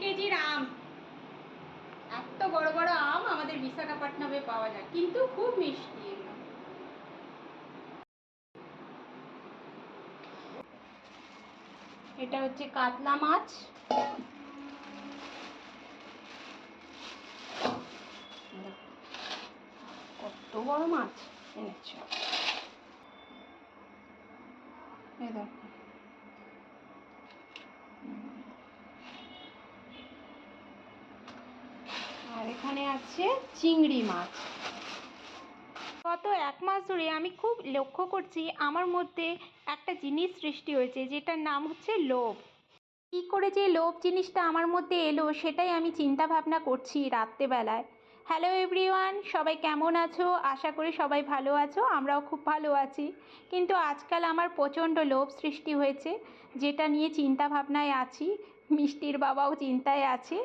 কেজির আম এত বড় বড় আম আমাদের বিশাখাপট্টনমে পাওয়া যায়, কিন্তু খুব মিষ্টি এটা হচ্ছে কাতলা মাছ। কত বড় মাছ এনেছ। এই দেখো আর আছে চিংড়ি মাছ। গত এক মাস ধরে আমি খুব লক্ষ্য করছি আমার মধ্যে একটা জিনিস সৃষ্টি হয়েছে, যেটার নাম হচ্ছে লোভ। কী করে যে লোভ জিনিসটা আমার মধ্যে এলো সেটাই আমি চিন্তা ভাবনা করছি রাত্রেবেলায়। হ্যালো এভরিওয়ান, সবাই কেমন আছো? আশা করি সবাই ভালো আছো, আমরাও খুব ভালো আছি। কিন্তু আজকাল আমার প্রচণ্ড লোভ সৃষ্টি হয়েছে, যেটা নিয়ে চিন্তা ভাবনায় আছি। মিষ্টির বাবাও চিন্তায় আছে।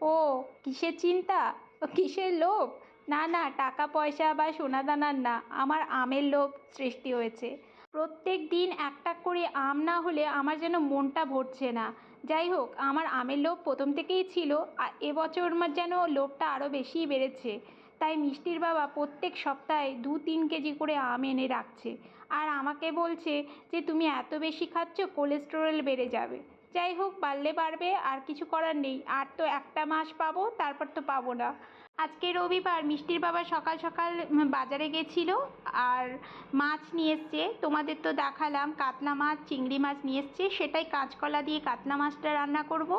ও, কিসের চিন্তা? কিসের লোভ? না না টাকা পয়সা বা সোনাদানার না, আমার আমের লোভ সৃষ্টি হয়েছে। প্রত্যেক দিন একটা করে আম না হলে আমার যেন মনটা ভরছে না। যাই হোক, আমার আমের লোভ প্রথম থেকেই ছিল, আর এবছর আমার যেন লোভটা আরও বেশিই বেড়েছে। তাই মিষ্টির বাবা প্রত্যেক সপ্তাহে দু তিন কেজি করে আম এনে রাখছে। আর আমাকে বলছে যে, তুমি এত বেশি খাচ্ছ, কোলেস্টেরল বেড়ে যাবে। যাই হোক বাড়লে পারবে আর কিছু করার নেই। আর তো একটা মাস পাবো, তারপর তো পাবো না। আজকে রবিবার মিষ্টির বাবা সকাল সকাল বাজারে গেছিল আর মাছ নিয়ে এসছে। তোমাদের তো দেখালাম, কাতলা মাছ, চিংড়ি মাছ নিয়ে এসছে। সেটাই কাঁচকলা দিয়ে কাতলা মাছটা রান্না করব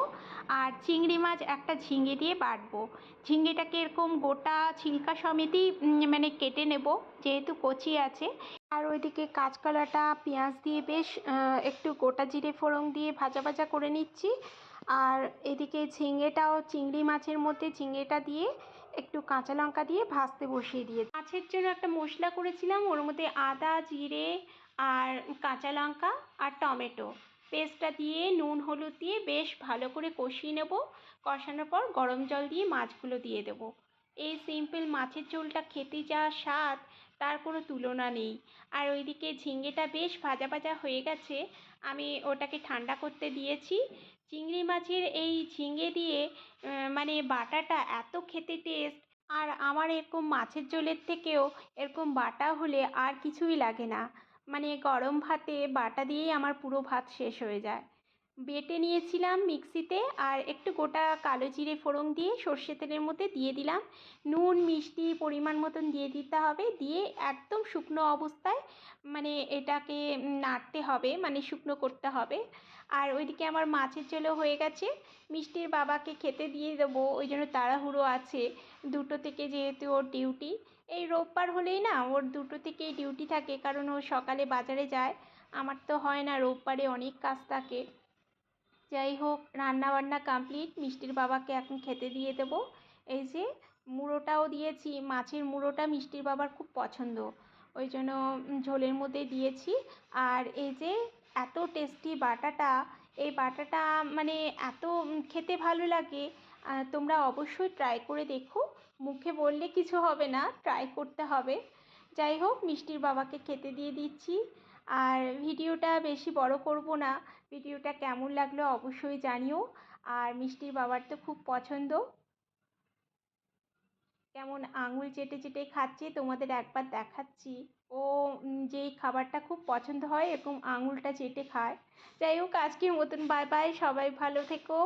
আর চিংড়ি মাছ একটা ঝিঙে দিয়ে বাটবো। ঝিঙেটাকে এরকম গোটা ছিলকা সমেতই মানে কেটে নেব, যেহেতু কচি আছে। আর ওইদিকে কাঁচকলাটা পেঁয়াজ দিয়ে বেশ একটু গোটা জিরে ফোড়ন দিয়ে ভাজা ভাজা করে নিচ্ছি। আর এদিকে ঝিঙেটাও চিংড়ি মাছের মধ্যে ঝিঙেটা দিয়ে একটু কাঁচা লঙ্কা দিয়ে ভাজতে বসিয়ে দিয়ে মাছের জন্য একটা মশলা করেছিলাম, ওর মধ্যে আদা, জিরে আর কাঁচা লঙ্কা আর টমেটো। পেস্টটা দিয়ে নুন, হলুদ দিয়ে বেশ ভালো করে কষিয়ে নেব। কষানোর পর গরম জল দিয়ে মাছগুলো দিয়ে দেবো। এই সিম্পল মাছের ঝোলটা খেতে যা স্বাদ, তার কোনো তুলনা নেই। আর ওইদিকে ঝিঙ্গেটা বেশ ভাজা ভাজা হয়ে গেছে, আমি ওটাকে ঠান্ডা করতে দিয়েছি। চিংড়ি মাছের এই ঝিঙে দিয়ে মানে বাটাটা এত খেতে টেস্ট আর আমার এরকম মাছের ঝোলের থেকেও এরকম বাটা হলে আর কিছুই লাগে না। মানে গরম ভাতে বাটা দিয়েই আমার পুরো ভাত শেষ হয়ে যায়। বেটে নিয়েছিলাম মিক্সিতে আর একটু গোটা কালো জিরে ফোড়ন দিয়ে সর্ষে তেলের মধ্যে দিয়ে দিলাম। নুন, মিষ্টি পরিমাণ মতন দিয়ে দিতে হবে। দিয়ে একদম শুকনো অবস্থায় মানে এটাকে নাড়তে হবে মানে শুকনো করতে হবে। আর ওইদিকে আমার মাছের ঝোলও হয়ে গেছে। মিষ্টির বাবাকে খেতে দিয়ে দেবো, ওই জন্য তাড়াহুড়ো আছে। দুটো থেকে যেহেতু ওর ডিউটি, এই রোববার হলেই না ওর দুটো থেকেই ডিউটি থাকে, কারণ ও সকালে বাজারে যায়। আমার তো হয় না, রোববারে অনেক কাজ থাকে। যাই হোক রান্না বান্না কমপ্লিট মিষ্টির বাবাকে এখন খেতে দিয়ে দেবো। এই যে, মুড়োটাও দিয়েছি, মাছের মুড়োটা মিষ্টির বাবার খুব পছন্দ। ওই জন্য ঝোলের মধ্যে দিয়েছি। আর এই যে, এত টেস্টি বাটাটা, এই বাটাটা মানে এত খেতে ভালো লাগে তোমরা অবশ্যই ট্রাই করে দেখো। মুখে বললে কিছু হবে না ট্রাই করতে হবে। যাই হোক মিষ্টির বাবাকে খেতে দিয়ে দিচ্ছি। আর ভিডিওটা বেশি বড় করব না। ভিডিওটা কেমন লাগল অবশ্যই জানিও। আর মিষ্টির বাবার তো খুব পছন্দ। কেমন আঙুল চেটে চেটে খাচ্ছে, তোমাদের একবার দেখাচ্ছি। ও যেই খাবারটা খুব পছন্দ হয় এরকম আঙুলটা চেটে খায়। যাই হোক আজকের মতন বাই বাই, সবাই ভালো থেকো।